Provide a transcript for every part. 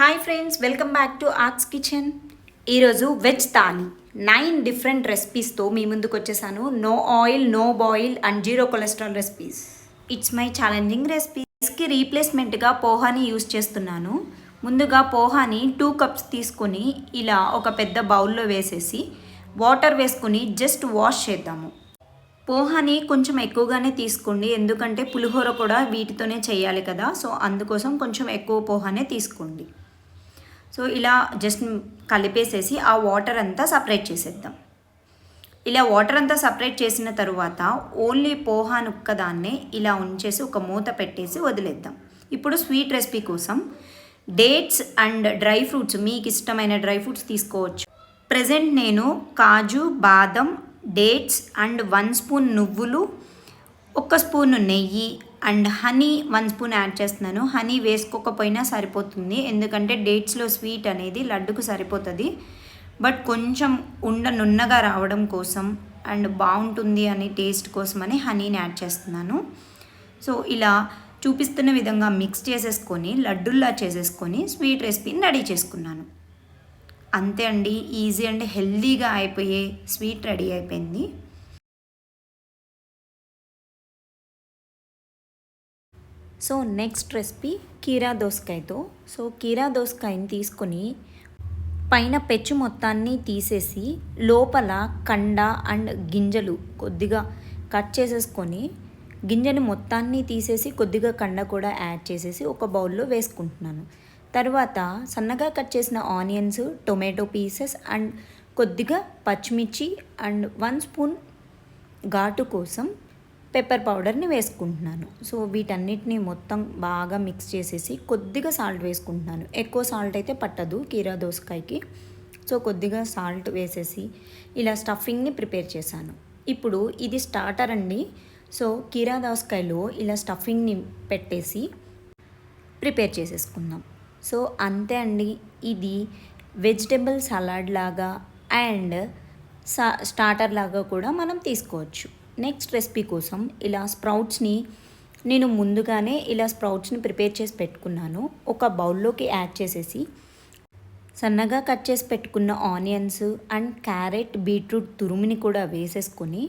Hi friends welcome back to Arts Kitchen ఈరోజు veg thali. Nine different రెసిపీస్తో మీ ముందుకు వచ్చేసాను. No oil no boil and zero cholesterol recipes it's my challenging రెసిపీస్కి రీప్లేస్మెంట్గా పోహాని యూస్ చేస్తున్నాను. ముందుగా పోహాని టూ కప్స్ తీసుకొని ఇలా ఒక పెద్ద బౌల్లో వేసేసి వాటర్ వేసుకుని జస్ట్ వాష్ చేద్దాము. పోహాని కొంచెం ఎక్కువగానే తీసుకోండి. ఎందుకంటే పులిహోర కూడా వీటితోనే చేయాలి కదా. సో అందుకోసం కొంచెం ఎక్కువ పోహానే తీసుకోండి. సో ఇలా జస్ట్ కలిపేసేసి ఆ వాటర్ అంతా సపరేట్ చేసేద్దాం. ఇలా వాటర్ అంతా సపరేట్ చేసిన తరువాత ఓన్లీ పోహా నుక్కదాన్నే ఇలా ఉంచేసి ఒక మూత పెట్టేసి వదిలేద్దాం. ఇప్పుడు స్వీట్ రెసిపీ కోసం డేట్స్ అండ్ డ్రై ఫ్రూట్స్ మీకు ఇష్టమైన డ్రై ఫ్రూట్స్ తీసుకోవచ్చు. ప్రజెంట్ నేను కాజు బాదం డేట్స్ అండ్ వన్ స్పూన్ నువ్వులు ఒక స్పూన్ నెయ్యి and honey one spoon add చేస్తున్నాను. హనీ వేసుకోకపోయినా సరిపోతుంది. ఎందుకంటే డేట్స్లో స్వీట్ అనేది లడ్డుకు సరిపోతుంది. బట్ కొంచెం ఉండ నున్నగా రావడం కోసం అండ్ బాగుంటుంది అనే టేస్ట్ కోసమని హనీని యాడ్ చేస్తున్నాను. సో ఇలా చూపిస్తున్న విధంగా మిక్స్ చేసేసుకొని లడ్డుల్లా చేసేసుకొని స్వీట్ రెసిపీని రెడీ చేసుకున్నాను. అంతే అండి. ఈజీ అండ్ హెల్దీగా అయిపోయే స్వీట్ రెడీ అయిపోయింది. సో నెక్స్ట్ రెసిపీ కీరా దోసకాయతో. సో కీరా దోసకాయని తీసుకొని పైన పెచ్చు మొత్తాన్ని తీసేసి లోపల కండ అండ్ గింజలు కొద్దిగా కట్ చేసేసుకొని గింజని మొత్తాన్ని తీసేసి కొద్దిగా కండ కూడా యాడ్ చేసేసి ఒక బౌల్లో వేసుకుంటున్నాను. తర్వాత సన్నగా కట్ చేసిన ఆనియన్స్ టొమాటో పీసెస్ అండ్ కొద్దిగా పచ్చిమిర్చి అండ్ వన్ స్పూన్ ఘాటు కోసం పెప్పర్ పౌడర్ని వేసుకుంటున్నాను. సో వీటన్నిటిని మొత్తం బాగా మిక్స్ చేసేసి కొద్దిగా సాల్ట్ వేసుకుంటున్నాను. ఎక్కువ సాల్ట్ అయితే పట్టదు కీరా దోసకాయకి. సో కొద్దిగా సాల్ట్ వేసేసి ఇలా స్టఫింగ్ని ప్రిపేర్ చేశాను. ఇప్పుడు ఇది స్టార్టర్ అండి. సో కీరా దోసకాయలో ఇలా స్టఫింగ్ని పెట్టేసి ప్రిపేర్ చేసేసుకుందాం. సో అంతే అండి. ఇది వెజిటేబుల్ సలాడ్ లాగా అండ్ సా స్టార్టర్ లాగా కూడా మనం తీసుకోవచ్చు. నెక్స్ట్ రెసిపీ కోసం ఇలా స్ప్రౌట్స్ని నేను ముందుగానే ఇలా స్ప్రౌట్స్ని ప్రిపేర్ చేసి పెట్టుకున్నాను. ఒక బౌల్లోకి యాడ్ చేసేసి సన్నగా కట్ చేసి పెట్టుకున్న ఆనియన్స్ అండ్ క్యారెట్ బీట్రూట్ తురుముని కూడా వేసేసుకొని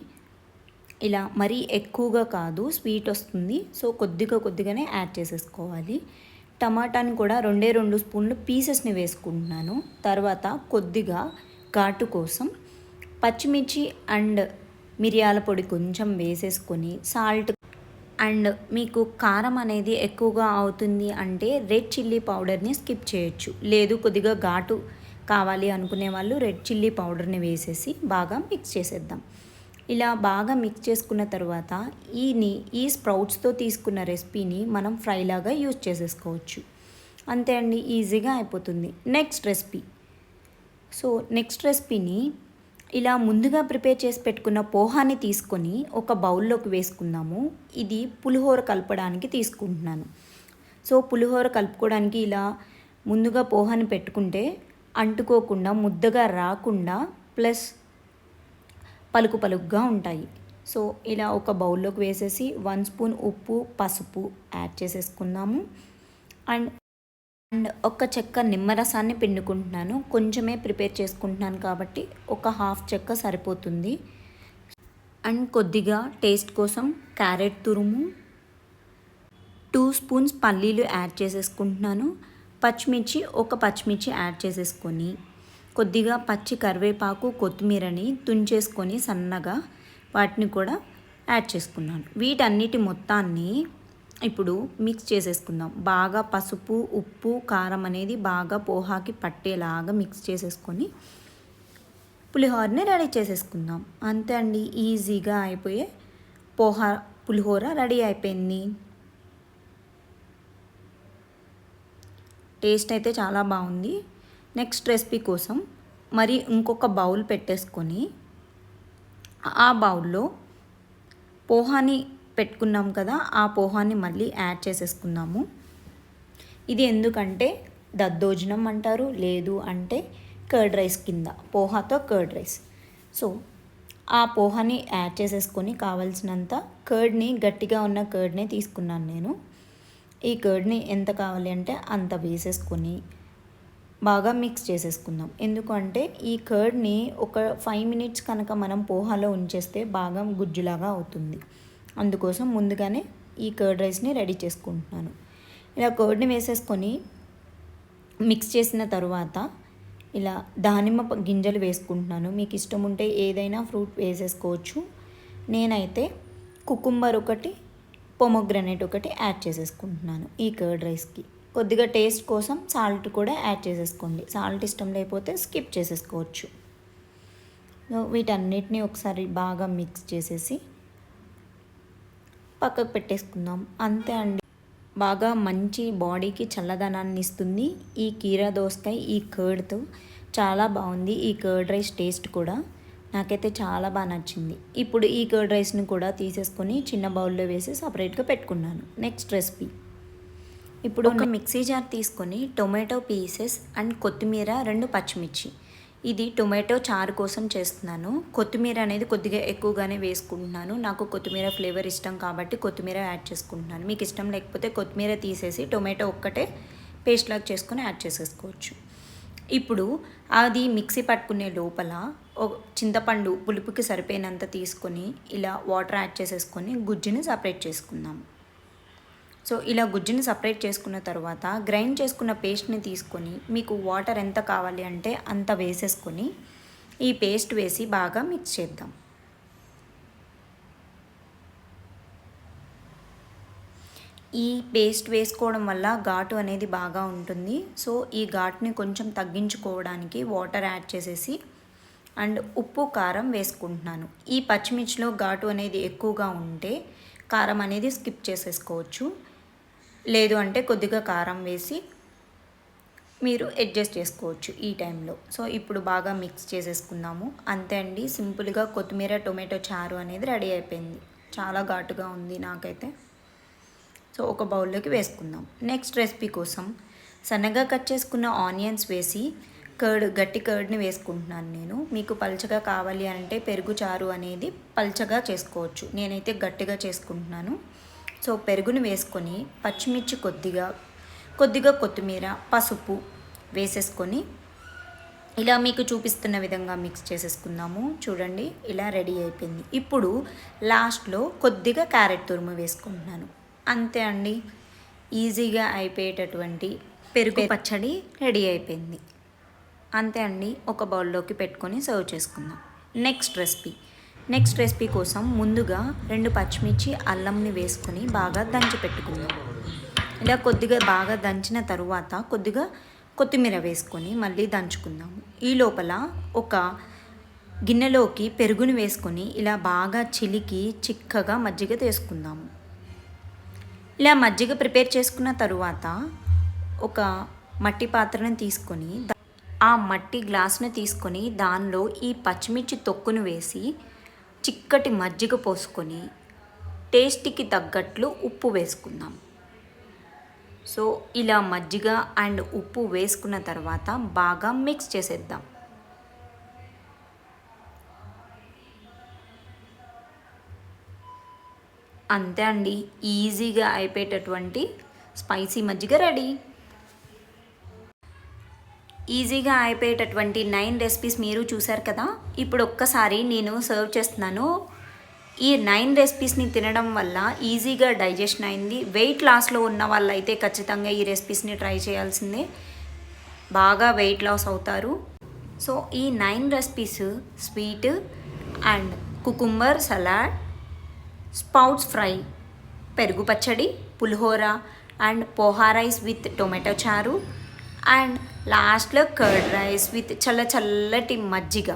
ఇలా మరీ ఎక్కువగా కాదు స్వీట్ వస్తుంది. సో కొద్దిగా కొద్దిగానే యాడ్ చేసేసుకోవాలి. టమాటాని కూడా రెండే రెండు స్పూన్లు పీసెస్ని వేసుకుంటున్నాను. తర్వాత కొద్దిగా ఘాటు కోసం పచ్చిమిర్చి అండ్ మిరియాల పొడి కొంచెం వేసేసుకొని సాల్ట్. అండ్ మీకు కారం అనేది ఎక్కువగా అవుతుంది అంటే రెడ్ చిల్లీ పౌడర్ని స్కిప్ చేయొచ్చు. లేదు కొద్దిగా ఘాటు కావాలి అనుకునే వాళ్ళు రెడ్ చిల్లీ పౌడర్ని వేసేసి బాగా మిక్స్ చేసేద్దాం. ఇలా బాగా మిక్స్ చేసుకున్న తర్వాత ఈని ఈ స్ప్రౌట్స్తో తీసుకున్న రెసిపీని మనం ఫ్రైలాగా యూజ్ చేసేసుకోవచ్చు. అంతే అండి ఈజీగా అయిపోతుంది. Next recipe. సో నెక్స్ట్ రెసిపీని ఇలా ముందుగా ప్రిపేర్ చేసి పెట్టుకున్న పోహాని తీసుకొని ఒక బౌల్లోకి వేసుకుందాము. ఇది పులిహోర కలపడానికి తీసుకుంటున్నాను. సో పులిహోర కలుపుకోవడానికి ఇలా ముందుగా పోహాని పెట్టుకుంటే అంటుకోకుండా ముద్దగా రాకుండా ప్లస్ పలుకు పలుకుగా ఉంటాయి. సో ఇలా ఒక బౌల్లోకి వేసేసి వన్ స్పూన్ ఉప్పు పసుపు యాడ్ చేసేసుకుందాము. అండ్ అండ్ ఒక చెక్క నిమ్మరసాన్ని పిండుకుంటున్నాను. కొంచెమే ప్రిపేర్ చేసుకుంటున్నాను కాబట్టి ఒక హాఫ్ చెక్క సరిపోతుంది. అండ్ కొద్దిగా టేస్ట్ కోసం క్యారెట్ తురుము టూ స్పూన్స్ పల్లీలు యాడ్ చేసేసుకుంటున్నాను. పచ్చిమిర్చి ఒక పచ్చిమిర్చి యాడ్ చేసేసుకొని కొద్దిగా పచ్చి కరివేపాకు కొత్తిమీరని తుంచేసుకొని సన్నగా వాటిని కూడా యాడ్ చేసుకున్నాను. వీటన్నిటి మొత్తాన్ని ఇప్పుడు మిక్స్ చేసేసుకుందాం. బాగా పసుపు ఉప్పు కారం అనేది బాగా పోహాకి పట్టేలాగా మిక్స్ చేసేసుకొని పులిహోరని రెడీ చేసేసుకుందాం. అంతే అండి ఈజీగా అయిపోయే పోహా పులిహోర రెడీ అయిపోయింది. టేస్ట్ అయితే చాలా బాగుంది. నెక్స్ట్ రెసిపీ కోసం మరి ఇంకొక బౌల్ పెట్టేసుకొని ఆ బౌల్లో పోహాని పెట్టుకున్నాం కదా ఆ పోహాన్ని మళ్ళీ యాడ్ చేసేసుకుందాము. ఇది ఎందుకంటే దద్దోజనం అంటారు లేదు అంటే కర్డ్ రైస్ కింద పోహాతో కర్డ్ రైస్. సో ఆ పోహాని యాడ్ చేసేసుకొని కావాల్సినంత కర్డ్ని గట్టిగా ఉన్న కర్డ్నే తీసుకున్నాను నేను. ఈ కర్డ్ని ఎంత కావాలి అంటే అంత వేసేసుకొని బాగా మిక్స్ చేసేసుకుందాం. ఎందుకంటే ఈ కర్డ్ని ఒక ఫైవ్ మినిట్స్ కనుక మనం పోహాలో ఉంచేస్తే బాగా గుజ్జులాగా అవుతుంది. అందుకోసం ముందుగానే ఈ కర్డ్ రైస్ని రెడీ చేసుకుంటున్నాను. ఇలా కర్డ్ని వేసేసుకొని మిక్స్ చేసిన తర్వాత ఇలా దానిమ్మ గింజలు వేసుకుంటున్నాను. మీకు ఇష్టం ఉంటే ఏదైనా ఫ్రూట్ వేసేసుకోవచ్చు. నేనైతే కుకుంబర్ ఒకటి పొమోగ్రనేట్ ఒకటి యాడ్ చేసేసుకుంటున్నాను ఈ కర్డ్ రైస్కి. కొద్దిగా టేస్ట్ కోసం సాల్ట్ కూడా యాడ్ చేసేసుకోండి. సాల్ట్ ఇష్టం లేకపోతే స్కిప్ చేసేసుకోవచ్చు. వీటన్నిటిని ఒకసారి బాగా మిక్స్ చేసేసి పక్కకు పెట్టేసుకుందాం. అంతే అండి. బాగా మంచి బాడీకి చల్లదనాన్ని ఇస్తుంది ఈ కీరా దోసకాయ ఈ కర్డ్తో. చాలా బాగుంది. ఈ కర్డ్ రైస్ టేస్ట్ కూడా నాకైతే చాలా బాగా నచ్చింది. ఇప్పుడు ఈ కర్డ్ రైస్ని కూడా తీసేసుకొని చిన్న బౌల్లో వేసి సపరేట్గా పెట్టుకున్నాను. Next recipe. ఇప్పుడు ఒక మిక్సీ జార్ తీసుకొని టొమాటో పీసెస్ అండ్ కొత్తిమీర రెండు పచ్చిమిర్చి. ఇది టొమాటో చారు కోసం చేస్తున్నాను. కొత్తిమీర అనేది కొద్దిగా ఎక్కువగానే వేసుకుంటున్నాను. నాకు కొత్తిమీర ఫ్లేవర్ ఇష్టం కాబట్టి కొత్తిమీర యాడ్ చేసుకుంటున్నాను. మీకు ఇష్టం లేకపోతే కొత్తిమీర తీసేసి టొమాటో ఒక్కటే పేస్ట్ లాగా చేసుకొని యాడ్ చేసేసుకోవచ్చు. ఇప్పుడు అది మిక్సీ పట్టుకునే లోపల చింతపండు పులుపుకి సరిపోయినంత తీసుకొని ఇలా వాటర్ యాడ్ చేసేసుకొని గుజ్జుని సపరేట్ చేసుకుందాము సో ఇలా గుజ్జుని సపరేట్ చేసుకున్న తర్వాత గ్రైండ్ చేసుకున్న పేస్ట్ని తీసుకొని మీకు వాటర్ ఎంత కావాలి అంటే అంత వేసేసుకొని ఈ పేస్ట్ వేసి బాగా మిక్స్ చేద్దాం. ఈ పేస్ట్ వేసుకోవడం వల్ల ఘాటు అనేది బాగా ఉంటుంది. సో ఈ ఘాటుని కొంచెం తగ్గించుకోవడానికి వాటర్ యాడ్ చేసేసి అండ్ ఉప్పు కారం వేసుకుంటున్నాను. ఈ పచ్చిమిర్చిలో ఘాటు అనేది ఎక్కువగా ఉంటే కారం అనేది స్కిప్ చేసేసుకోవచ్చు. లేదు అంటే కొద్దిగా కారం వేసి మీరు అడ్జస్ట్ చేసుకోవచ్చు ఈ టైంలో. సో ఇప్పుడు బాగా మిక్స్ చేసేసుకుందాము. అంతే అండి. సింపుల్గా కొత్తిమీర టొమాటో చారు అనేది రెడీ అయిపోయింది. చాలా ఘాటుగా ఉంది నాకైతే. సో ఒక బౌల్లోకి వేసుకుందాం. నెక్స్ట్ రెసిపీ కోసం సన్నగా కట్ చేసుకున్న ఆనియన్స్ వేసి కర్డ్ గట్టి కర్డ్ని వేసుకుంటున్నాను నేను. మీకు పల్చగా కావాలి అంటే పెరుగు చారు అనేది పల్చగా చేసుకోవచ్చు. నేనైతే గట్టిగా చేసుకుంటున్నాను. సో పెరుగును వేసుకొని పచ్చిమిర్చి కొద్దిగా కొద్దిగా కొత్తిమీర పసుపు వేసేసుకొని ఇలా మీకు చూపిస్తున్న విధంగా మిక్స్ చేసేసుకుందాము. చూడండి ఇలా రెడీ అయిపోయింది. ఇప్పుడు లాస్ట్లో కొద్దిగా క్యారెట్ తురుము వేసుకుంటున్నాను. అంతే అండి. ఈజీగా అయిపోయేటటువంటి పెరుగు పచ్చడి రెడీ అయిపోయింది. అంతే అండి. ఒక బౌల్లోకి పెట్టుకొని సర్వ్ చేసుకుందాం. Next recipe. నెక్స్ట్ రెసిపీ కోసం ముందుగా రెండు పచ్చిమిర్చి అల్లంని వేసుకొని బాగా దంచి పెట్టుకుందాం. ఇలా కొద్దిగా బాగా దంచిన తరువాత కొద్దిగా కొత్తిమీర వేసుకొని మళ్ళీ దంచుకుందాము ఈ లోపల ఒక గిన్నెలోకి పెరుగుని వేసుకొని ఇలా బాగా చిలికి చిక్కగా మజ్జిగ తీసుకుందాము ఇలా మజ్జిగ ప్రిపేర్ చేసుకున్న తరువాత ఒక మట్టి పాత్రను తీసుకొని ఆ మట్టి గ్లాసును తీసుకొని దానిలో ఈ పచ్చిమిర్చి తొక్కును వేసి చిక్కటి మజ్జిగ పోసుకొని టేస్ట్కి తగ్గట్లు ఉప్పు వేసుకుందాం. సో ఇలా మజ్జిగ అండ్ ఉప్పు వేసుకున్న తర్వాత బాగా మిక్స్ చేసేద్దాం. అంతే అండి ఈజీగా అయిపోయేటటువంటి స్పైసీ మజ్జిగ రెడీ. ఈజీగా అయిపోయేటటువంటి నైన్ రెసిపీస్ మీరు చూశారు కదా ఇప్పుడు ఒక్కసారి నేను సర్వ్ చేస్తున్నాను. ఈ నైన్ రెసిపీస్ని తినడం వల్ల ఈజీగా డైజెషన్ అయింది. వెయిట్ లాస్లో ఉన్న వాళ్ళైతే ఖచ్చితంగా ఈ రెసిపీస్ని ట్రై చేయాల్సిందే. బాగా వెయిట్ లాస్ అవుతారు. సో ఈ nine recipes sweet and cucumber salad sprouts fry పెరుగు పచ్చడి పులిహోర and poha rice with tomato చారు. అండ్ లాస్ట్లో కర్డ్ రైస్ విత్ చల్ల చల్లటి మజ్జిగ.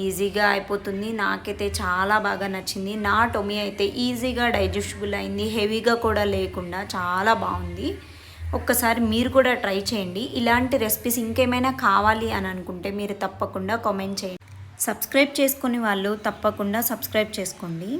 ఈజీగా అయిపోతుంది. నాకైతే చాలా బాగా నచ్చింది. నా టొమీ అయితే ఈజీగా డైజెస్టబుల్ అయింది. హెవీగా కూడా లేకుండా చాలా బాగుంది. ఒక్కసారి మీరు కూడా ట్రై చేయండి. ఇలాంటి రెసిపీస్ ఇంకేమైనా కావాలి అని అనుకుంటే మీరు తప్పకుండా కామెంట్ చేయండి. సబ్స్క్రైబ్ చేసుకునే వాళ్ళు తప్పకుండా సబ్స్క్రైబ్ చేసుకోండి.